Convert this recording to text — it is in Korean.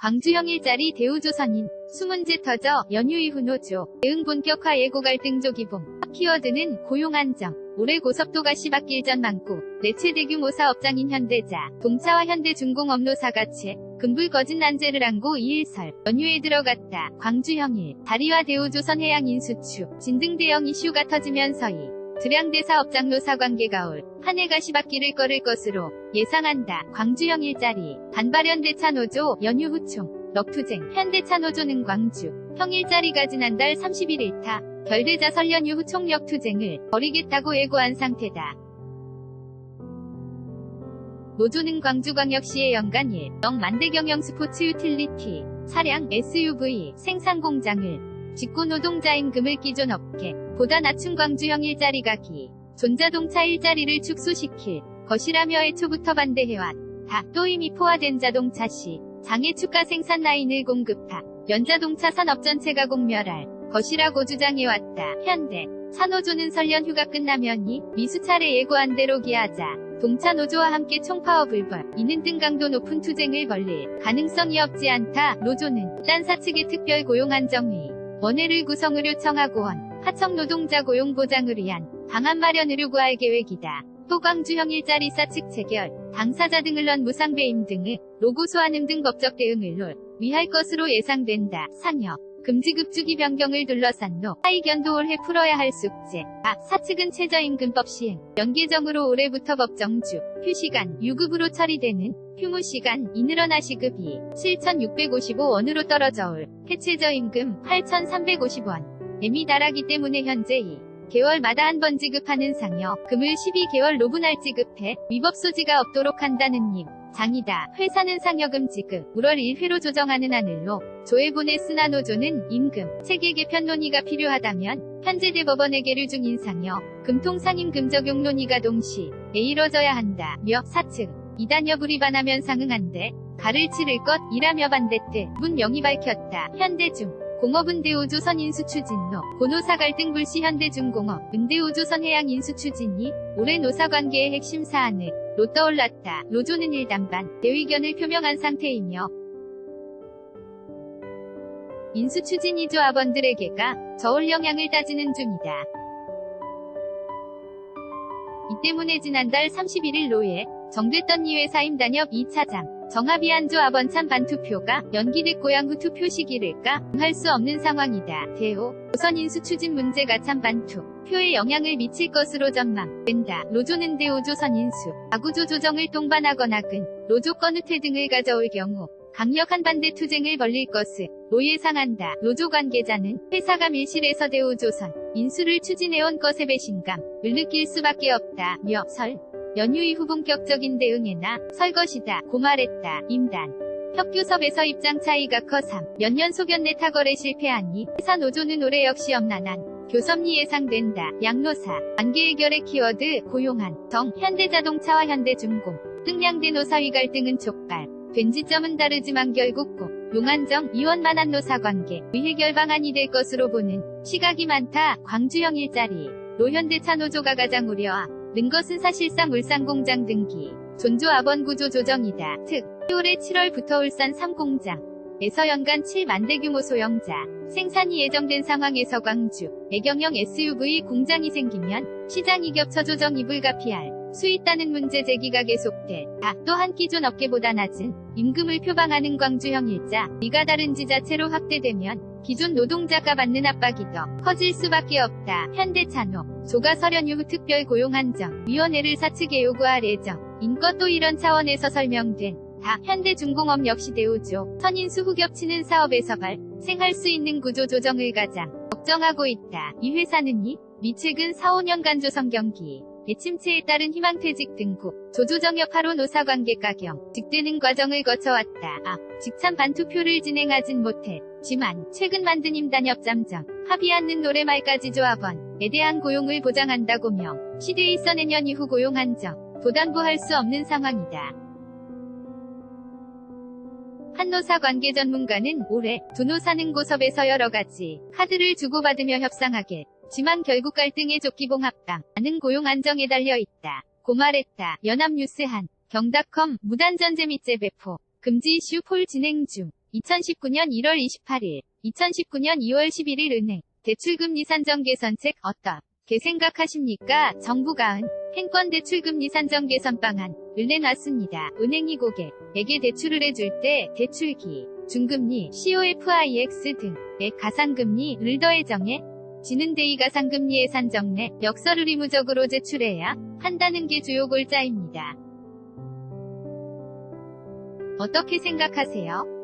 광주형 일자리 대우조선인 수문제 터져 연휴 이후 노조 대응 본격화 예고 갈등 조기봉 키워드는 고용 안정. 올해 고속도가 시바길 전 많고 내체 대규모 사업장인 현대자 동차와 현대중공 업로사 가치 금불 거진 난제를 안고 2일설 연휴에 들어갔다. 광주형 일. 다리와 대우조선 해양 인수추 진등 대형 이슈가 터지면서 이 드량대 사 업장 노사 관계가 올 한 해 가 시바길을 꺼를 것으로 예상한다. 광주형 일자리. 반발현대차 노조 연휴 후총. 럭투쟁. 현대차 노조는 광주. 형 일자리가 지난달 30일 일타 결대자 설 연휴 후 총력 투쟁을 벌이겠다고 예고한 상태다. 노조는 광주광역시의 연간 1, 영 만대 경영 스포츠 유틸리티, 차량, SUV, 생산 공장을 직구 노동자 임금을 기존 업계, 보다 낮춘 광주형 일자리 가기, 전자동차 일자리를 축소시킬 것이라며 애초부터 반대해왔. 다, 또 이미 포화된 자동차 시, 장애 추가 생산 라인을 공급하, 연자동차 산업 전체가 공멸할 것이라고 주장해왔다. 현대, 차노조는 설련 휴가 끝나면 이 미수 차례 예고한 대로 기하자. 동차 노조와 함께 총파업 불벌, 이는 등 강도 높은 투쟁을 벌릴 가능성이 없지 않다. 노조는 딴 사 측의 특별 고용 안정의 원회를 구성을 요청하고 원, 하청 노동자 고용 보장을 위한 방안 마련을 요구할 계획이다. 또 광주형 일자리 사측 체결, 당사자 등을 넣은 무상배임 등을 로고 소환음 등 법적 대응을 논 위할 것으로 예상된다. 상여 금지급주기 변경을 둘러싼 노 하의견도 올해 풀어야 할 숙제. 아, 사측은 최저임금법 시행, 연계정으로 올해부터 법정주, 휴시간, 유급으로 처리되는 휴무시간, 이늘어나 시급이 7,655원으로 떨어져 올 해최저임금 8,350원. 엠이 달하기 때문에 현재 이 개월마다 한 번 지급하는 상여, 금을 12개월 로분할 지급해 위법 소지가 없도록 한다는 님. 장이다. 회사는 상여금 지급, 6월 1회로 조정하는 안을로 조에 보냈으나 노조는 임금, 체계 개편 논의가 필요하다면 현재 대법원에 계류 중인 상여, 금통상임금 적용 논의가 동시 에 이뤄져야 한다. 며 사측, 이단 여부리 반하면 상응한데 가를 치를 것이라며 반대 때문 영이 밝혔다. 현대중 공업은 대우조 선 인수추진로 고노사 갈등 불시 현대중공업 은대우조 선 해양 인수추진이 올해 노사관계의 핵심 사안으로 떠올랐다. 노조는 일단반 대의견을 표명한 상태이며 인수추진 이 조합원들에게가 저울 영향을 따지는 중이다. 이 때문에 지난달 31일 노예 정됐던 이 회사 임단협 2차장 정합이한 조합원참 반투표가 연기됐고 양후 투표 시기를까 할 수 없는 상황이다. 대호 우선 인수 추진 문제가 참 반투 표에 영향을 미칠 것으로 전망된다. 로조는 대우조선 인수 가구조 조정을 동반하거나 근 로조권 후퇴 등을 가져올 경우 강력한 반대 투쟁을 벌릴 것으로 예상한다. 노조 관계자는 회사가 밀실에서 대우조선 인수를 추진해온 것의 배신감을 느낄 수밖에 없다. 며 설. 연휴 이후 본격적인 대응에나 설 것이다. 고 말했다. 임단. 협규섭에서 입장 차이가 커 3. 몇 년 소견내 타거래 실패하니 회사 노조는 올해 역시 엄난한 교섭리 예상된다. 양노사. 관계 해결의 키워드 고용한 정 현대자동차와 현대중공 등량대 노사위 갈등은 촉발. 된 지점은 다르지만 결국 꼭 용안정 이원만한 노사관계 의해결 방안이 될 것으로 보는 시각이 많다. 광주형 일자리 노현대차 노조가 가장 우려하 는 것은 사실상 울산공장 등기 존조 아번 구조 조정이다. 특 올해 7월부터 울산 3공장에서 연간 7만 대 규모 소형자 생산이 예정된 상황에서 광주 애경영 SUV 공장이 생기면 시장이 겹쳐 조정이 불가피할 수 있다는 문제 제기가 계속돼. 아, 또한 기존 업계보다 낮은 임금을 표방하는 광주형 일자, 이가 다른 지자체로 확대되면 기존 노동자가 받는 압박이 더 커질 수밖에 없다. 현대차노, 조가 설연 후 특별 고용 한정, 위원회를 사측에 요구할 예정. 인것도 이런 차원에서 설명된 다 현대중공업 역시 대우조, 선인수 후 겹치는 사업에서 발생할 수 있는 구조 조정을 가장 걱정하고 있다. 이 회사는 이미 최근 4, 5년간 조선 경기 대침체에 따른 희망퇴직 등구, 조조정협하로 노사관계 가경, 직되는 과정을 거쳐왔다. 아, 직참 반투표를 진행하진 못했지만 최근 만든 임단협 잠정, 합의 않는 노래말까지 조합원에 대한 고용을 보장한다고 명, 시대에 있어 내년 이후 고용 한정, 부담부할 수 없는 상황이다. 한노사 관계 전문가는 올해 두 노사는 고섭에서 여러 가지 카드를 주고받으며 협상하게 지만 결국 갈등의 조기봉 합방, 하는 고용 안정에 달려 있다. 고 말했다. 연합뉴스 한, 경닷컴, 무단전제 및 재배포, 금지 이슈 폴 진행 중. 2019년 1월 28일, 2019년 2월 11일 은행 대출금리 산정 개선책 어떻게 생각하십니까? 정부가 은 행권 대출금리 산정 개선 방안 을 내 놨습니다. 은행이 고객에게 대출을 해줄 때 대출기, 중금리, COFIX 등의 가상금리를 더해 정해 지는 데이 가 상금리의 산정 내 역서를 의무적으로 제출해야 한다는 게 주요 골자입니다. 어떻게 생각하세요?